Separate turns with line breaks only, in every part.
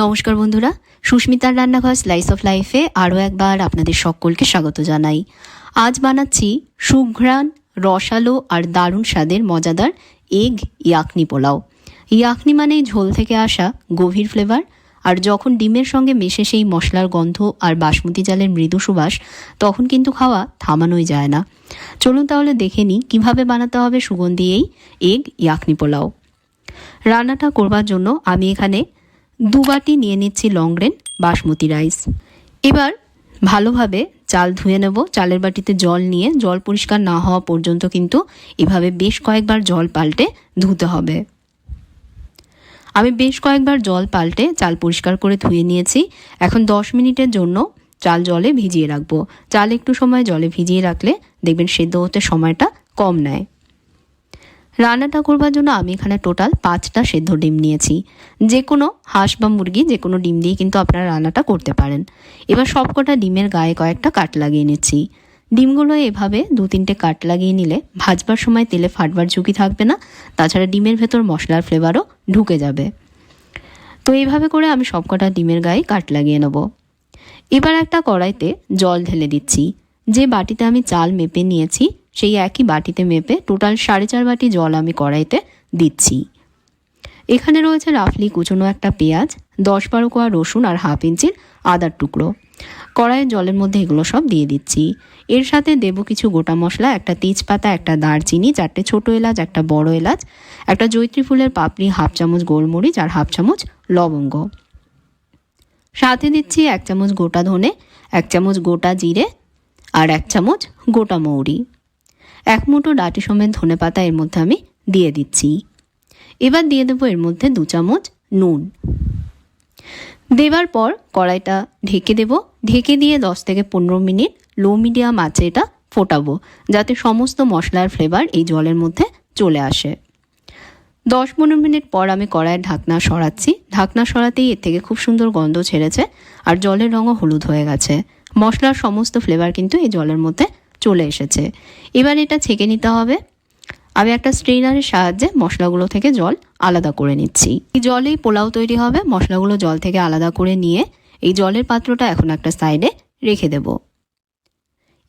নমস্কার বন্ধুরা, সুস্মিতার রান্নাঘর স্লাইস অফ লাইফে আরও একবার আপনাদের সকলকে স্বাগত জানাই। আজ বানাচ্ছি সুঘ্রাণ, রসালো আর দারুণ স্বাদের মজাদার এগ ইয়াকনি পোলাও। ইয়াকনি মানে ঝোল থেকে আসা গভীর ফ্লেভার আর যখন ডিমের সঙ্গে মেশে সেই মশলার গন্ধ আর বাসমতি চালের মৃদু সুবাস, তখন কিন্তু খাওয়া থামানোই যায় না। চলুন তাহলে দেখে নিই কীভাবে বানাতে হবে সুগন্ধি এই এগ ইয়াকনি পোলাও। রান্নাটা করবার জন্য আমি এখানে দু বাটি নিয়ে নিচ্ছি লং গ্রেন বাসমতি রাইস এবার ভালোভাবে চাল ধুয়ে নেব। চালের বাটিতে জল নিয়ে জল পরিষ্কার না হওয়া পর্যন্ত কিন্তু এভাবে বেশ কয়েকবার জল পাল্টে ধুতে হবে। আমি বেশ কয়েকবার জল পাল্টে চাল পরিষ্কার করে ধুয়ে নিয়েছি। এখন দশ মিনিটের জন্য চাল জলে ভিজিয়ে রাখব। চাল একটু সময় জলে ভিজিয়ে রাখলে দেখবেন সেদ্ধ হতে সময়টা কম নেয়। রান্নাটা করবার জন্য আমি এখানে টোটাল পাঁচটা সেদ্ধ ডিম নিয়েছি। যে কোনো হাঁস বা মুরগি, যে কোনো ডিম দিয়ে কিন্তু আপনারা রান্নাটা করতে পারেন। এবার সবকটা ডিমের গায়ে কয়েকটা কাট লাগিয়ে নিচ্ছি। ডিমগুলো এভাবে দু তিনটে কাট লাগিয়ে নিলে ভাজবার সময় তেলে ফাটবার ঝুঁকি থাকবে না, তাছাড়া ডিমের ভেতর মশলার ফ্লেভারও ঢুকে যাবে। তো এইভাবে করে আমি সবকটা ডিমের গায়ে কাট লাগিয়ে নেব। এবার একটা কড়াইতে জল ঢেলে দিচ্ছি। যে বাটিতে আমি চাল মেপে নিয়েছি সেই একই বাটিতে মেপে টোটাল সাড়ে চার বাটি জল আমি কড়াইতে দিচ্ছি। এখানে রয়েছে রাফলি কুচনো একটা পেঁয়াজ, দশ বারো কোয়া রসুন আর হাফ ইঞ্চির আদার টুকরো। কড়াইয়ের জলের মধ্যে এগুলো সব দিয়ে দিচ্ছি। এর সাথে দেব কিছু গোটা মশলা, একটা তেজপাতা, একটা দারচিনি, চারটে ছোট এলাচ, একটা বড় এলাচ, একটা জৈত্রী ফুলের পাপড়ি, হাফ চামচ গোলমরিচ আর হাফ চামচ লবঙ্গ। সাথে দিচ্ছি এক চামচ গোটা ধনে, এক চামচ গোটা জিরে আর এক চামচ গোটা মৌরি। এক মুঠো ডাটি সমেত ধনে পাতা এর মধ্যে আমি দিয়ে দিচ্ছি। এবার দিয়ে দেবো এর মধ্যে দু চামচ নুন। দেবার পর কড়াইটা ঢেকে দেব। ঢেকে দিয়ে দশ থেকে পনেরো মিনিট লো মিডিয়াম আছে এটা ফোটাবো, যাতে সমস্ত মশলার ফ্লেভার এই জলের মধ্যে চলে আসে। দশ পনেরো মিনিট পর আমি কড়াইয়ের ঢাকনা সরাচ্ছি। ঢাকনা সরাতেই এর থেকে খুব সুন্দর গন্ধ ছেড়েছে আর জলের রঙও হলুদ হয়ে গেছে। মশলার সমস্ত ফ্লেভার কিন্তু এই জলের মধ্যে চলে এসেছে। এবার এটা ছেঁকে নিতে হবে। আমি একটা স্ট্রেনারের সাহায্যে মশলাগুলো থেকে জল আলাদা করে নিচ্ছি। এই জলেই পোলাও তৈরি হবে। মশলাগুলো জল থেকে আলাদা করে নিয়ে এই জলের পাত্রটা এখন একটা সাইডে রেখে দেব।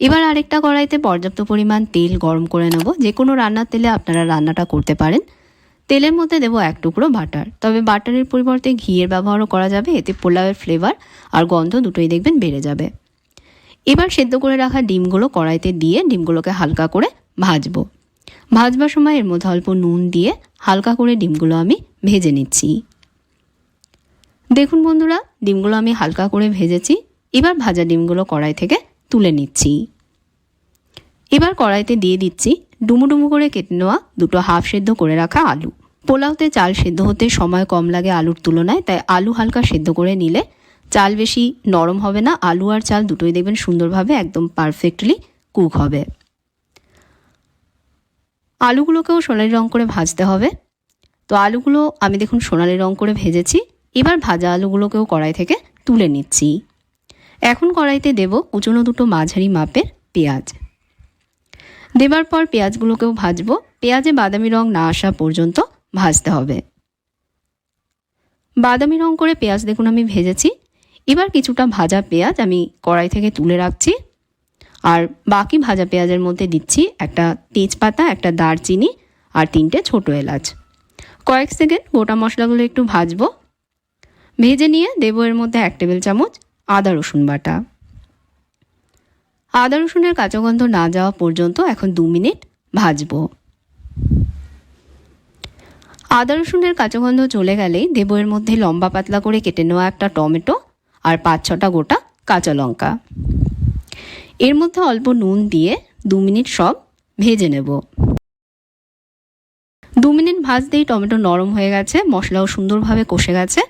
এবার আরেকটা কড়াইতে পর্যাপ্ত পরিমাণ তেল গরম করে নেব। যে কোনো রান্নার তেলে আপনারা রান্নাটা করতে পারেন। তেলের মধ্যে দেবো এক টুকরো বাটার। তবে বাটারের পরিবর্তে ঘিয়ের ব্যবহারও করা যাবে। এতে পোলাওয়ের ফ্লেভার আর গন্ধ দুটোই দেখবেন বেড়ে যাবে। এবার সেদ্ধ করে রাখা ডিমগুলো কড়াইতে দিয়ে ডিমগুলোকে হালকা করে ভাজবো। ভাজবার সময় এর মধ্যে অল্প নুন দিয়ে হালকা করে ডিমগুলো আমি ভেজে নিচ্ছি। দেখুন বন্ধুরা, ডিমগুলো আমি হালকা করে ভেজেছি। এবার ভাজা ডিমগুলো কড়াই থেকে তুলে নিচ্ছি। এবার কড়াইতে দিয়ে দিচ্ছি ডুমু ডুমু করে কেটে নেওয়া দুটো হাফ সেদ্ধ করে রাখা আলু। পোলাওতে চাল সেদ্ধ হতে সময় কম লাগে আলুর তুলনায়, তাই আলু হালকা সেদ্ধ করে নিলে চাল বেশি নরম হবে না, আলু আর চাল দুটোই দেখবেন সুন্দরভাবে একদম পারফেক্টলি কুক হবে। আলুগুলোকেও সোনালি রং করে ভাজতে হবে। তো আলুগুলো আমি দেখুন সোনালি রং করে ভেজেছি, এবার ভাজা আলুগুলোকেও কড়াই থেকে তুলে নিচ্ছি। এখন কড়াইতে দেব কুচনো দুটো মাঝারি মাপের পেঁয়াজ। দেবার পর পেঁয়াজগুলোকেও ভাজবো, পেঁয়াজে বাদামি রং না আসা পর্যন্ত ভাজতে হবে। বাদামি রং করে পেঁয়াজ দেখুন আমি ভেজেছি এবার কিছুটা ভাজা পেঁয়াজ আমি কড়াই থেকে তুলে রাখছি। আর বাকি ভাজা পেঁয়াজের মধ্যে দিচ্ছি একটা তেজপাতা, একটা দারচিনি আর তিনটে ছোট এলাচ। কয়েক সেকেন্ড গোটা মশলাগুলো একটু ভাজবো। ভেজে নিয়ে দেবো এর মধ্যে এক টেবিল চামচ আদা রসুন বাটা। আদা রসুনের কাঁচা গন্ধ না যাওয়া পর্যন্ত এখন দু মিনিট ভাজবো। আদা রসুনের কাঁচা গন্ধ চলে গেলেই দেবো এর মধ্যে লম্বা পাতলা করে কেটে নেওয়া একটা টমেটো আর পাঁচ ছটা গোটা কাঁচা লঙ্কা। এর মধ্যে অল্প নুন দিয়ে দু মিনিট সব ভেজে নেব। দু মিনিট ভাজতেই টমেটো নরম হয়ে গেছে, মশলাও সুন্দরভাবে কষে গেছে।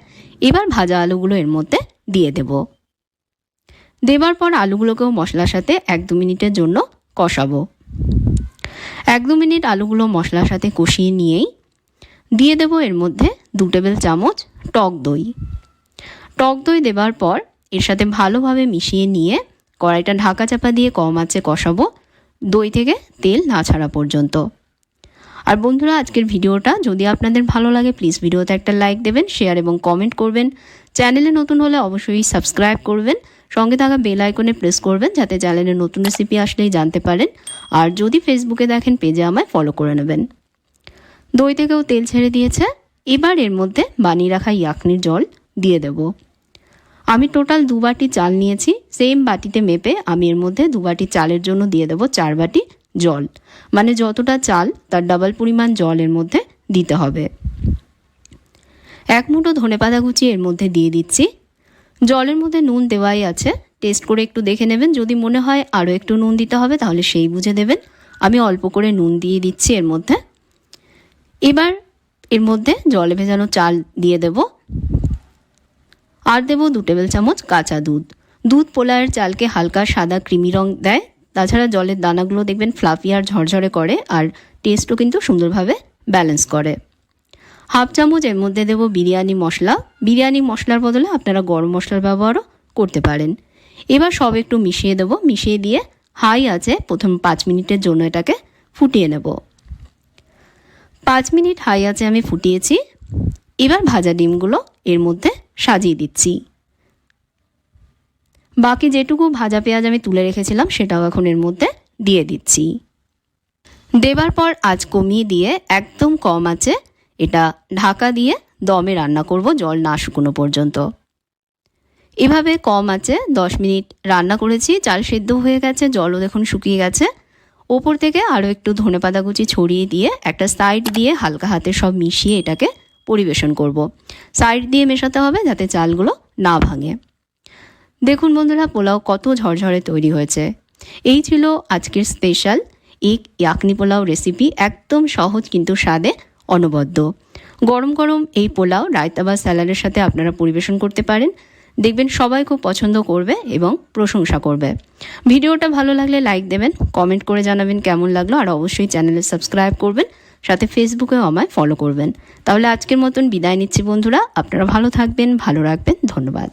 এবার ভাজা আলুগুলো এর মধ্যে দিয়ে দেব। দেবার পর আলুগুলোকেও মশলার সাথে এক দু মিনিটের জন্য কষাবো। এক দু মিনিট আলুগুলো মশলার সাথে কষিয়ে নিয়েই দিয়ে দেব এর মধ্যে দু টেবিল চামচ টক দই। টক দই দেবার পর এর সাথে ভালোভাবে মিশিয়ে নিয়ে কড়াইটা ঢাকা চাপা দিয়ে কম আছে কষাবো দই থেকে তেল না ছাড়া পর্যন্ত। আর বন্ধুরা, আজকের ভিডিওটা যদি আপনাদের ভালো লাগে প্লিজ ভিডিওতে একটা লাইক দেবেন শেয়ার এবং কমেন্ট করবেন। চ্যানেলে নতুন হলে অবশ্যই সাবস্ক্রাইব করবেন, সঙ্গে থাকা বেল আইকনে প্রেস করবেন, যাতে চ্যানেলে নতুন রেসিপি আসলেই জানতে পারেন। আর যদি ফেসবুকে দেখেন পেজে আমায় ফলো করে নেবেন। দই থেকেও তেল ছেড়ে দিয়েছে। এবার এর মধ্যে বানিয়ে রাখা ইয়াকনির জল দিয়ে দেব। আমি টোটাল দু বাটি চাল নিয়েছি সেম বাটিতে মেপে আমি এর মধ্যে দু বাটি চালের জন্য দিয়ে দেব চার বাটি জল। মানে যতটা চাল, তার ডাবল পরিমাণ জল এর মধ্যে দিতে হবে। এক মুঠো ধনে পাতা কুচি এর মধ্যে দিয়ে দিচ্ছি। জলের মধ্যে নুন দেওয়াই আছে। টেস্ট করে একটু দেখে নেবেন। যদি মনে হয় আরও একটু নুন দিতে হবে, তাহলে সেই বুঝে দেবেন। আমি অল্প করে নুন দিয়ে দিচ্ছি এর মধ্যে। এবার এর মধ্যে জলে ভেজানো চাল দিয়ে দেব। আর দেব দু টেবিল চামচ কাঁচা দুধ। দুধ পোলায়ের চালকে হালকা সাদা ক্রিমি রং দেয়। তাছাড়া জলের দানাগুলো দেখবেন ফ্লাফি আর ঝরঝরে করে আর টেস্টও কিন্তু সুন্দরভাবে ব্যালেন্স করে। হাফ চামচ এর মধ্যে দেব বিরিয়ানি মশলা। বিরিয়ানি মশলার বদলে আপনারা গরম মশলার ব্যবহারও করতে পারেন। এবার সব একটু মিশিয়ে দেব। মিশিয়ে দিয়ে হাই আছে, প্রথম পাঁচ মিনিটের জন্য এটাকে ফুটিয়ে নেব। পাঁচ মিনিট হাই আছে আমি ফুটিয়েছি। এবার ভাজা ডিমগুলো এর মধ্যে সাজিয়ে দিচ্ছি। বাকি যেটুকু ভাজা পেঁয়াজ আমি তুলে রেখেছিলাম, সেটাও এখন এর মধ্যে দিয়ে দিচ্ছি। দেবার পর আজ কমিয়ে দিয়ে একদম কম আছে, এটা ঢাকা দিয়ে দমে রান্না করব, জল না শুকনো পর্যন্ত। এভাবে কম আছে, দশ মিনিট রান্না করেছি, চাল সেদ্ধ হয়ে গেছে, জলও দেখুন শুকিয়ে গেছে। ওপর থেকে আরও একটু ধনে পাতা কুচি ছড়িয়ে দিয়ে, একটা সাইড দিয়ে হালকা হাতে সব মিশিয়ে এটাকে পরিবেশন করব। সাইড দিয়ে মেশাতে হবে যাতে চালগুলো না ভাঙে। দেখুন বন্ধুরা, পোলাও কত ঝরঝরে তৈরি হয়েছে। এই ছিল আজকের স্পেশাল এক ইয়াকনি পোলাও রেসিপি একদম সহজ কিন্তু স্বাদে অনবদ্য। গরম গরম এই পোলাও রায়তা বা স্যালাডের সাথে আপনারা পরিবেশন করতে পারেন। দেখবেন সবাই খুব পছন্দ করবে এবং প্রশংসা করবে। ভিডিওটা ভালো লাগলে লাইক দেবেন কমেন্ট করে জানাবেন কেমন লাগল, আর অবশ্যই চ্যানেলে সাবস্ক্রাইব করবেন। সাথে ফেসবুকে আমায় ফলো করবেন। তাহলে আজকের মতন বিদায় নিচ্ছি বন্ধুরা। আপনারা ভালো থাকবেন, ভালো রাখবেন। ধন্যবাদ।